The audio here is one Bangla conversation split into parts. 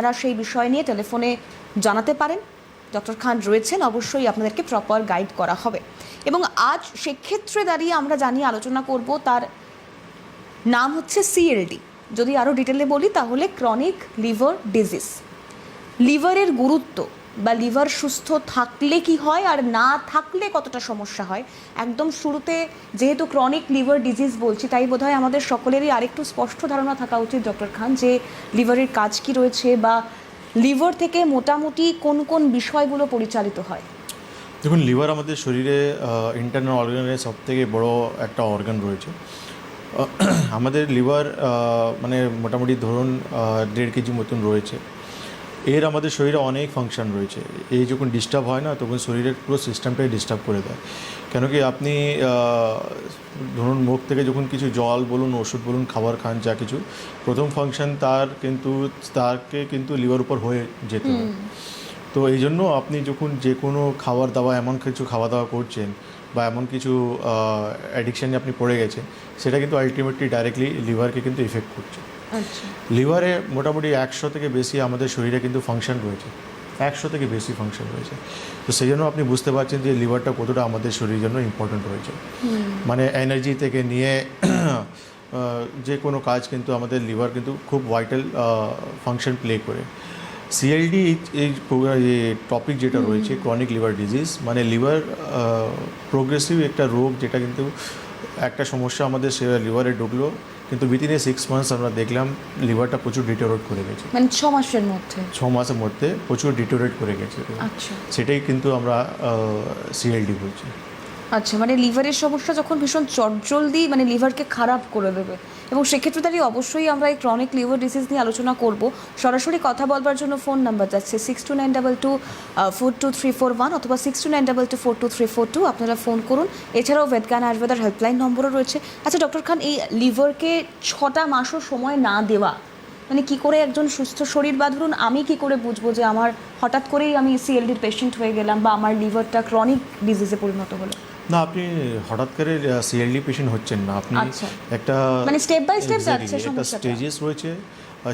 আপনারা সেই বিষয় নিয়ে টেলিফোনে জানাতে পারেন। ডক্টর খান রয়েছেন, অবশ্যই আপনাদেরকে প্রপার গাইড করা হবে। এবং আজ সেক্ষেত্রে দাঁড়িয়ে আমরা জানিয়ে আলোচনা করব, তার নাম হচ্ছে সিএলডি যদি আরও ডিটেলে বলি, তাহলে ক্রনিক লিভার ডিজিজ লিভারের গুরুত্ব বা লিভার সুস্থ থাকলে কি হয় আর না থাকলে কতটা সমস্যা হয়? একদম শুরুতে যেহেতু ক্রনিক লিভার ডিজিজ বলছি, তাই বোধহয় আমাদের সকলেরই আরেকটু স্পষ্ট ধারণা থাকা উচিত, ডক্টর খান, যে লিভারের কাজ কি রয়েছে বা লিভার থেকে মোটামুটি কোন কোন বিষয়গুলো পরিচালিত হয়? দেখুন লিভার আমাদের শরীরে ইন্টারনাল অর্গানের সব থেকে বড় একটা অর্গান রয়েছে। আমাদের লিভার মানে মোটামুটি ধরুন দেড় কেজি মতন রয়েছে। এর আমাদের শরীরে অনেক ফাংশন রয়েছে। এই যখন ডিস্টার্ব হয় না তখন শরীরের পুরো সিস্টেমটাই ডিস্টার্ব করে দেয়। কেন কি আপনি ধরুন মুখ থেকে যখন কিছু জল বলুন ওষুধ বলুন খাবার খান যা কিছু প্রথম ফাংশন তার কিন্তু তাকে কিন্তু লিভার উপর হয়ে যেতে হয়। তো এই জন্য আপনি যখন যে কোনো খাবার দাবার এমন কিছু খাওয়া দাওয়া করছেন বা এমন কিছু অ্যাডিকশানে আপনি পড়ে গেছেন সেটা কিন্তু আলটিমেটলি ডাইরেক্টলি লিভারকে কিন্তু ইফেক্ট করছে। লিভারে মোটামুটি একশো থেকে বেশি আমাদের শরীরে কিন্তু ফাংশন রয়েছে। একশো থেকে বেশি ফাংশন রয়েছে। তো সেই জন্য আপনি বুঝতে পারছেন যে লিভারটা কতটা আমাদের শরীরের জন্য ইম্পর্ট্যান্ট রয়েছে। মানে এনার্জি থেকে নিয়ে যে কোনো কাজ কিন্তু আমাদের লিভার কিন্তু খুব ভাইটাল ফাংশন প্লে করে। সিএলডি এই টপিক যেটা রয়েছে ক্রনিক লিভার ডিজিজ মানে লিভার প্রোগ্রেসিভ একটা রোগ যেটা কিন্তু একটা সমস্যা আমাদের লিভারে ঢুকলো। কিন্তু উইদিন এ সিক্স মান্থস আমরা দেখলাম লিভারটা প্রচুর ডিটোরেট করে গেছে। মানে ছ মাসের মধ্যে? ছ মাসের মধ্যে প্রচুর ডিটোরেট করে গেছে। আচ্ছা। সেটাই কিন্তু আমরা সিএলডি বলছি। আচ্ছা মানে লিভারের সমস্যা যখন ভীষণ চটজলদি মানে লিভারকে খারাপ করে দেবে। এবং সেক্ষেত্রে দাঁড়িয়ে অবশ্যই আমরা এই ক্রনিক লিভার ডিসিজ নিয়ে আলোচনা করব। সরাসরি কথা বলবার জন্য ফোন নাম্বার যাচ্ছে six two nine double two four two three four one অথবা six two nine double two four two three four two আপনারা ফোন করুন। এছাড়াও বেদগান আয়ুর্বেদার হেল্পলাইন নম্বরও রয়েছে। আচ্ছা ডক্টর খান, এই লিভারকে ছটা মাসও সময় না দেওয়া মানে কি করে একজন সুস্থ শরীর, বা ধরুন আমি কি করে বুঝব যে আমার হঠাৎ করেই আমি সিএলডির পেশেন্ট হয়ে গেলাম, বা আমার লিভারটা ক্রনিক ডিজিজে পরিণত হলো? না আপনি হঠাৎ করে সিএলডি পেশেন্ট হচ্ছেন না আপনি আচ্ছা। একটা মানে স্টেপ বাই স্টেপ যাচ্ছে একটা। স্টেজেস রয়েছে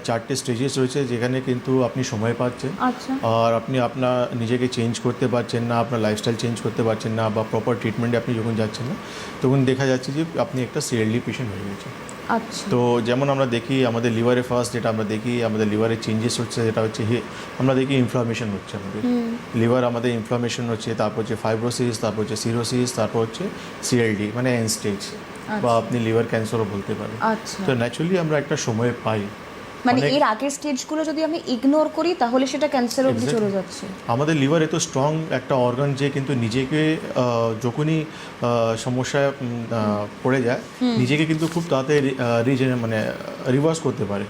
চারটে স্টেজেস রয়েছে যেখানে কিন্তু আপনি সময় পাচ্ছেন আচ্ছা আর আপনি আপনার নিজেকে চেঞ্জ করতে পারছেন না আপনার লাইফস্টাইল চেঞ্জ করতে পারছেন না বা প্রপার ট্রিটমেন্টে আপনি যখন যাচ্ছেন না তখন দেখা যাচ্ছে যে আপনি একটা সিএলডি পেশেন্ট হয়ে গেছে আচ্ছা তো যেমন আমরা দেখি আমাদের লিভারে ফার্স্ট যেটা আমরা দেখি আমাদের লিভারে চেঞ্জেস হচ্ছে যেটা হচ্ছে আমরা দেখি ইনফ্লামেশন হচ্ছে আমাদের। লিভার আমাদের ইনফ্লামেশন হচ্ছে তারপর হচ্ছে ফাইব্রোসিস তারপর হচ্ছে সিরোসিস তারপর হচ্ছে সিএলডি মানে এন স্টেজ বা আপনি লিভার ক্যান্সারও বলতে পারেন। আচ্ছা। তো ন্যাচুরালি আমরা একটা সময় পাই। মানে এর আগের স্টেজগুলো যদি আমি ইগনোর করি তাহলে সেটা ক্যান্সার অবধি চলে যাচ্ছে। আমাদের লিভার এত স্ট্রং একটা অর্গান যে কিন্তু নিজেকে যখনই সমস্যায় পড়ে যায় নিজেকে কিন্তু খুব তাড়াতাড়ি রিজেন মানে রিভার্স করতে পারে।